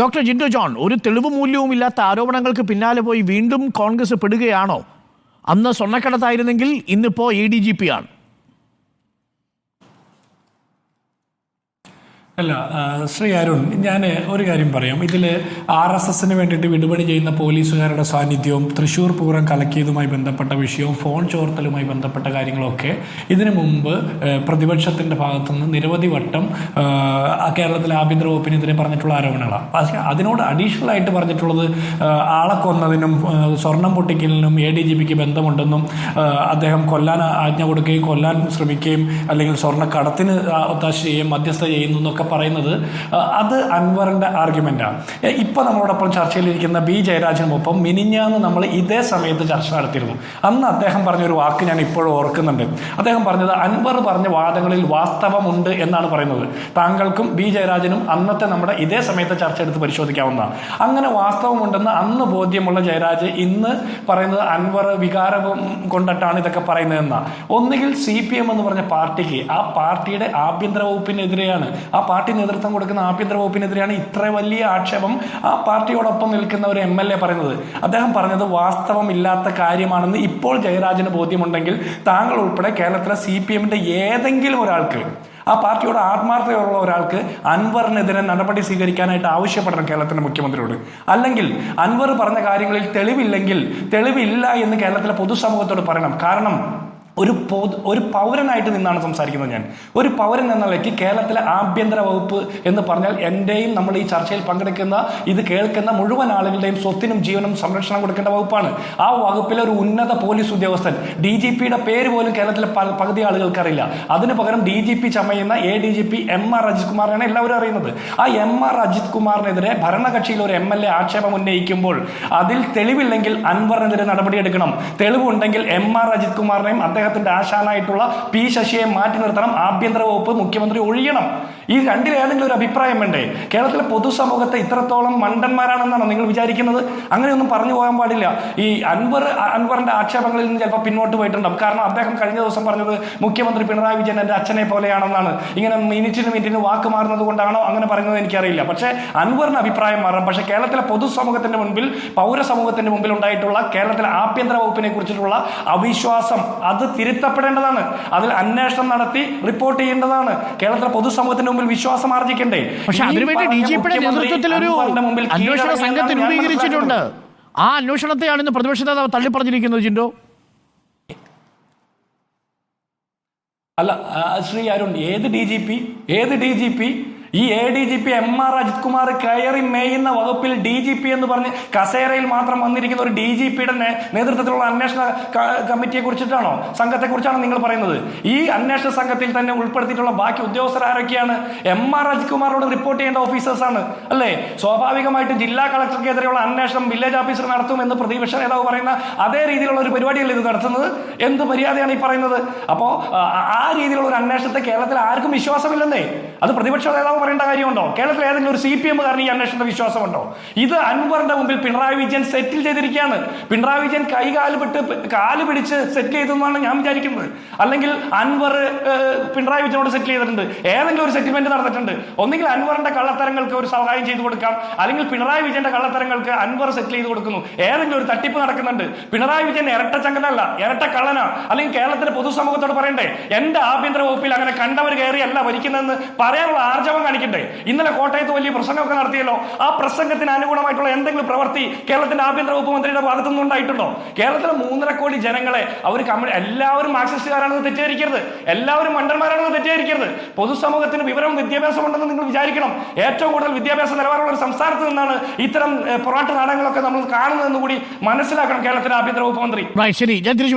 Doctor Jinto John ഒരു തെളിവ് മൂല്യവുമില്ലാത്ത ആരോപണങ്ങൾക്ക് പിന്നാലെ പോയി വീണ്ടും കോൺഗ്രസ് പെടുകയാണോ? അന്ന് സ്വർണക്കടത്തായിരുന്നെങ്കിൽ ഇന്നിപ്പോ എ ഡി ജി പി ആണ്. അല്ല ശ്രീ അരുൺ ഞാൻ ഒരു കാര്യം പറയാം. ഇതിൽ ആർ എസ് എസിന് വേണ്ടിയിട്ട് വിടുപണി ചെയ്യുന്ന പോലീസുകാരുടെ സാന്നിധ്യവും തൃശ്ശൂർ പൂരം കലക്കിയതുമായി ബന്ധപ്പെട്ട വിഷയവും ഫോൺ ചോർത്തലുമായി ബന്ധപ്പെട്ട കാര്യങ്ങളൊക്കെ ഇതിനു മുമ്പ് പ്രതിപക്ഷത്തിന്റെ ഭാഗത്തുനിന്ന് നിരവധി വട്ടം കേരളത്തിലെ ആഭ്യന്തര വകുപ്പിനെതിരെ പറഞ്ഞിട്ടുള്ള ആരോപണങ്ങളാണ് പക്ഷേ അതിനോട് അഡീഷണൽ ആയിട്ട് പറഞ്ഞിട്ടുള്ളത് ആളെ കൊന്നതിനും സ്വർണം പൊട്ടിക്കലിനും എ ഡി ജി പിക്ക് ബന്ധമുണ്ടെന്നും അദ്ദേഹം കൊല്ലാൻ ആജ്ഞ കൊടുക്കുകയും കൊല്ലാൻ ശ്രമിക്കുകയും അല്ലെങ്കിൽ സ്വർണ കടത്തിന് ഒത്താശ ചെയ്യുകയും മധ്യസ്ഥ ചെയ്യുന്നു എന്നൊക്കെ പറയുന്നത്. അത് അൻവറിന്റെ ആർഗ്യുമെന്റാണ് ഇപ്പോൾ നമ്മളോടൊപ്പം ചർച്ചയിലിരിക്കുന്ന ബി ജയരാജനുമൊപ്പം മിനിഞ്ഞാന്ന് നമ്മൾ ഇതേ സമയത്ത് ചർച്ച നടത്തിയിരുന്നു. അന്ന് അദ്ദേഹം പറഞ്ഞൊരു വാക്ക് ഞാൻ ഇപ്പോഴും ഓർക്കുന്നുണ്ട്. അദ്ദേഹം പറഞ്ഞത് അൻവർ പറഞ്ഞ വാദങ്ങളിൽ വാസ്തവമുണ്ട് എന്നാണ് പറയുന്നത്. താങ്കൾക്കും ബി ജയരാജനും അന്നത്തെ നമ്മുടെ ഇതേ സമയത്ത് ചർച്ച എടുത്ത് പരിശോധിക്കാവുന്നതാണ് അങ്ങനെ വാസ്തവമുണ്ടെന്ന് അന്ന് ബോധ്യമുള്ള ജയരാജ് ഇന്ന് പറയുന്നത് അൻവർ വികാരവും കൊണ്ടിട്ടാണ് ഇതൊക്കെ പറയുന്നതെന്നാണ് ഒന്നുകിൽ സി പി എം എന്ന് പറഞ്ഞ പാർട്ടിക്ക് ആ പാർട്ടിയുടെ ആഭ്യന്തര വകുപ്പിനെതിരെയാണ് ആ പാർട്ടി നേതൃത്വം കൊടുക്കുന്ന ആഭ്യന്തര വകുപ്പിനെതിരെയാണ് ഇത്ര വലിയ ആക്ഷേപം ആ പാർട്ടിയോടൊപ്പം നിൽക്കുന്ന ഒരു എം എൽ എ പറയുന്നത്. അദ്ദേഹം പറഞ്ഞത് വാസ്തവമില്ലാത്ത കാര്യമാണെന്ന് ഇപ്പോൾ ജയരാജന് ബോധ്യമുണ്ടെങ്കിൽ താങ്കൾ ഉൾപ്പെടെ കേരളത്തിലെ സി പി എമ്മിന്റെ ഏതെങ്കിലും ഒരാൾക്ക് ആ പാർട്ടിയോട് ആത്മാർത്ഥതയുള്ള ഒരാൾക്ക് അൻവറിനെതിരെ നടപടി സ്വീകരിക്കാനായിട്ട് ആവശ്യപ്പെടണം കേരളത്തിന്റെ മുഖ്യമന്ത്രിയോട്. അല്ലെങ്കിൽ അൻവർ പറഞ്ഞ കാര്യങ്ങളിൽ തെളിവില്ലെങ്കിൽ തെളിവില്ല എന്ന് കേരളത്തിലെ പൊതുസമൂഹത്തോട് പറയണം. കാരണം ഒരു ഒരു പൗരനായിട്ട് നിന്നാണ് സംസാരിക്കുന്നത് ഞാൻ. ഒരു പൗരൻ എന്ന നിലയ്ക്ക് കേരളത്തിലെ ആഭ്യന്തര വകുപ്പ് എന്ന് പറഞ്ഞാൽ എന്റെയും നമ്മൾ ഈ ചർച്ചയിൽ പങ്കെടുക്കുന്ന ഇത് കേൾക്കുന്ന മുഴുവൻ ആളുകളുടെയും സ്വത്തിനും ജീവനും സംരക്ഷണം കൊടുക്കേണ്ട വകുപ്പാണ്. ആ വകുപ്പിലെ ഒരു ഉന്നത പോലീസ് ഉദ്യോഗസ്ഥൻ ഡി ജി പിയുടെ പേര് പോലും കേരളത്തിലെ പകുതി ആളുകൾക്ക് അറിയില്ല അതിന് പകരം D G P ചമയുന്ന A D G P M R Ajith കുമാറിനാണ് എല്ലാവരും അറിയുന്നത്. ആ എം ആർ അജിത് കുമാറിനെതിരെ ഭരണകക്ഷിയിൽ ഒരു എം എൽ എ ആക്ഷേപം ഉന്നയിക്കുമ്പോൾ അതിൽ തെളിവില്ലെങ്കിൽ അൻവറിനെതിരെ നടപടിയെടുക്കണം. തെളിവുണ്ടെങ്കിൽ എം ആർ അജിത് കുമാറിനെയും അദ്ദേഹത്തിന്റെ ആശാനായിട്ടുള്ള പി ശശിയെ മാറ്റി നിർത്തണം. ആഭ്യന്തര വകുപ്പ് മുഖ്യമന്ത്രി ഒഴിയണം. ഈ രണ്ടിൽ ഏതെങ്കിലും ഒരു അഭിപ്രായം വേണ്ടേ? കേരളത്തിലെ പൊതുസമൂഹത്തെ ഇത്രത്തോളം മണ്ടന്മാരാണെന്നാണോ നിങ്ങൾ വിചാരിക്കുന്നത്? അങ്ങനെയൊന്നും പറഞ്ഞു പോകാൻ പാടില്ല. ഈ അൻവർ അൻവറിന്റെ ആക്ഷേപങ്ങളിൽ നിന്ന് ചിലപ്പോൾ പിന്നോട്ട് പോയിട്ടുണ്ടാവും. കാരണം അദ്ദേഹം കഴിഞ്ഞ ദിവസം പറഞ്ഞത് മുഖ്യമന്ത്രി പിണറായി വിജയൻ എന്റെ അച്ഛനെ പോലെയാണെന്നാണ്. ഇങ്ങനെ മിനിറ്റിന് മിനിറ്റിന് വാക്ക് മാറുന്നത് കൊണ്ടാണോ അങ്ങനെ പറയുന്നത് എനിക്കറിയില്ല. പക്ഷേ അൻവറിന് അഭിപ്രായം മാറാം. പക്ഷേ കേരളത്തിലെ പൊതുസമൂഹത്തിന്റെ മുൻപിൽ പൗരസമൂഹത്തിന്റെ മുമ്പിൽ ഉണ്ടായിട്ടുള്ള കേരളത്തിലെ ആഭ്യന്തര വകുപ്പിനെ കുറിച്ചിട്ടുള്ള അവിശ്വാസം അത് തിരുത്തപ്പെടേണ്ടതാണ്. അതിൽ അന്വേഷണം നടത്തി റിപ്പോർട്ട് ചെയ്യേണ്ടതാണ്. കേരളത്തിലെ പൊതുസമൂഹത്തിന് മുമ്പിൽ വിശ്വാസം ആർജിക്കണ്ടേ? പക്ഷെ അതിനുവേണ്ടി ഡി ജി പിയുടെ നേതൃത്വത്തിൽ ഒരു അന്വേഷണ സംഘത്തെ രൂപീകരിച്ചിട്ടുണ്ട്. ആ അന്വേഷണത്തെയാണ് ഇന്ന് പ്രതിപക്ഷ നേതാവ് തള്ളിപ്പറഞ്ഞിരിക്കുന്നത് ജിൻഡോ. അല്ല ശ്രീ അരുൺ ഏത് ഡി ജി പി ഏത് ഡി ജി പി ഈ A D G P M R Ajith Kumar കയറി മേയുന്ന വകുപ്പിൽ ഡി ജി പി എന്ന് പറഞ്ഞ് കസേരയിൽ മാത്രം വന്നിരിക്കുന്ന ഒരു ഡി ജി പിയുടെ നേതൃത്വത്തിലുള്ള അന്വേഷണ കമ്മിറ്റിയെ കുറിച്ചിട്ടാണോ? സംഘത്തെ കുറിച്ചാണോ നിങ്ങൾ പറയുന്നത്? ഈ അന്വേഷണ സംഘത്തിൽ തന്നെ ഉൾപ്പെടുത്തിയിട്ടുള്ള ബാക്കി ഉദ്യോഗസ്ഥർ ആരൊക്കെയാണ്? എം ആർ അജിത് കുമാറിനോട് റിപ്പോർട്ട് ചെയ്യേണ്ട ഓഫീസേഴ്സ് ആണ് അല്ലേ? സ്വാഭാവികമായിട്ടും ജില്ലാ കളക്ടർക്കെതിരെയുള്ള അന്വേഷണം വില്ലേജ് ഓഫീസർ നടത്തുമെന്ന് പ്രതിപക്ഷ നേതാവ് പറയുന്ന അതേ രീതിയിലുള്ള ഒരു പരിപാടിയല്ലേ ഇത് നടത്തുന്നത്? എന്ത് മര്യാദയാണ് ഈ പറയുന്നത്? അപ്പോ ആ രീതിയിലുള്ള ഒരു അന്വേഷണത്തെ കേരളത്തിൽ ആർക്കും വിശ്വാസമില്ലെന്നേ. അത് പ്രതിപക്ഷ നേതാവ് പറയേണ്ട കാര്യമുണ്ടോ? കേരളത്തിൽ ഏതെങ്കിലും ഒരു സി പി എം കാരണം ഈ അന്വേഷണത്തെ വിശ്വാസമുണ്ടോ? ഇത് അൻവറിന്റെ മുമ്പിൽ പിണറായി വിജയൻ സെറ്റിൽ ചെയ്തിരിക്കുകയാണ്. പിണറായി വിജയൻ കൈ കാൽ വിട്ട് കാൽ പിടിച്ച് ചെയ്തെന്നാണ് ഞാൻ വിചാരിക്കുന്നത്. അല്ലെങ്കിൽ അൻവർ പിണറായി വിജയനോട് സെറ്റിൽ ചെയ്തിട്ടുണ്ട്. ഏതെങ്കിലും ഒരു സെറ്റിൽമെന്റ് നടന്നിട്ടുണ്ട്. ഒന്നുകിൽ അൻവറിന്റെ കള്ളത്തരങ്ങൾക്ക് ഒരു സഹായം ചെയ്തു കൊടുക്കാം. അല്ലെങ്കിൽ പിണറായി വിജയന്റെ കള്ളത്തരങ്ങൾക്ക് അൻവർ സെറ്റിൽ ചെയ്ത് കൊടുക്കുന്നു. ഏതെങ്കിലും ഒരു തട്ടിപ്പ് നടക്കുന്നുണ്ട്. പിണറായി വിജയൻ ഇരട്ട ചങ്കനല്ല ഇരട്ട കള്ളനാ. അല്ലെങ്കിൽ കേരളത്തിലെ പൊതുസമൂഹത്തോട് പറയണ്ടേ എന്റെ ആഭ്യന്തര വകുപ്പിൽ അങ്ങനെ കണ്ടവർ കയറിയല്ല ഭരിക്കുന്നതെന്ന് പറയാനുള്ള ആർജവം കാണിക്കണ്ടേ ഇന്നലെ കോട്ടയത്ത് വലിയ പ്രസംഗമൊക്കെ നടത്തിയല്ലോ. ആ പ്രസംഗത്തിന് അനുകൂലമായിട്ടുള്ള എന്തെങ്കിലും പ്രവൃത്തി കേരളത്തിന്റെ ആഭ്യന്തര വകുപ്പ് മന്ത്രിയുടെ ഭാഗത്തു നിന്നുണ്ടായിട്ടുണ്ടോ കേരളത്തിലെ മൂന്നര കോടി ജനങ്ങളെ അവർ എല്ലാവരും മാർക്സിസ്റ്റുകാരാണെന്ന് തെറ്റിദ്ധരിക്കരുത്. എല്ലാവരും മണ്ടന്മാരാണെന്ന് തെറ്റിദ്ധരിക്കരുത്. പൊതുസമൂഹത്തിന് വിവരവും വിദ്യാഭ്യാസം ഉണ്ടെന്ന് നിങ്ങൾ വിചാരിക്കണം. ഏറ്റവും കൂടുതൽ വിദ്യാഭ്യാസ നിലവാരമുള്ള ഒരു സംസ്ഥാനത്ത് നിന്നാണ് ഇത്തരം പൊറാട്ട് നാടകങ്ങളൊക്കെ നമ്മൾ കാണുന്നതെന്ന് കൂടി മനസ്സിലാക്കണം കേരളത്തിലെ ആഭ്യന്തര വകുപ്പ് മന്ത്രി. ശരി. ഞാൻ തിരിച്ചു